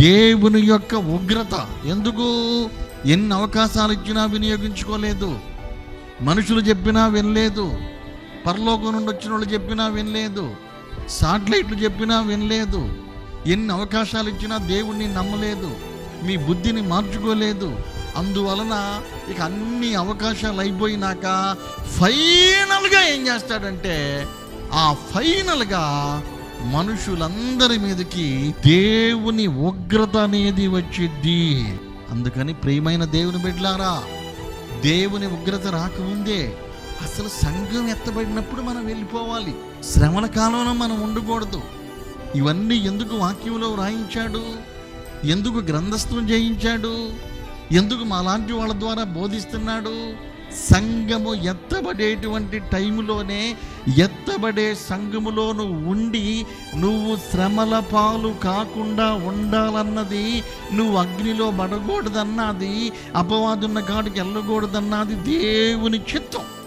దేవుని యొక్క ఉగ్రత. ఎందుకు? ఎన్ని అవకాశాలు ఇచ్చినా వినియోగించుకోలేదు. మనుషులు చెప్పినా వినలేదు. పరలోకం నుండి వచ్చిన వాళ్ళు చెప్పినా వినలేదు. సాటిలైట్లు చెప్పినా వినలేదు. ఎన్ని అవకాశాలు ఇచ్చినా దేవుణ్ణి నమ్మలేదు. మీ బుద్ధిని మార్చుకోలేదు. అందువలన ఇక అన్ని అవకాశాలు అయిపోయినాక ఫైనల్గా ఏం చేస్తాడంటే ఆ ఫైనల్గా మనుషులందరి మీదకి దేవుని ఉగ్రత అనేది వచ్చిద్ది. అందుకని ప్రియమైన దేవుని బిడ్డలారా దేవుని ఉగ్రత రాకముందే అసలు సంఘం ఎత్తబడినప్పుడు మనం వెళ్ళిపోవాలి. శ్రమల కాలంలో మనం ఉండకూడదు. ఇవన్నీ ఎందుకు వాక్యంలో వ్రాయించాడు? ఎందుకు గ్రంథస్థం చేయించాడు ఎందుకు మాలాంటి వాళ్ళ ద్వారా బోధిస్తున్నాడు? సంఘము ఎత్తబడేటువంటి టైములోనే ఎత్తబడే సంఘములో నువ్వు ఉండి నువ్వు శ్రమల పాలు కాకుండా ఉండాలన్నది నువ్వు అగ్నిలో పడకూడదన్నది అపవాదున్న కాడికి వెళ్ళకూడదన్నది దేవుని చిత్తం.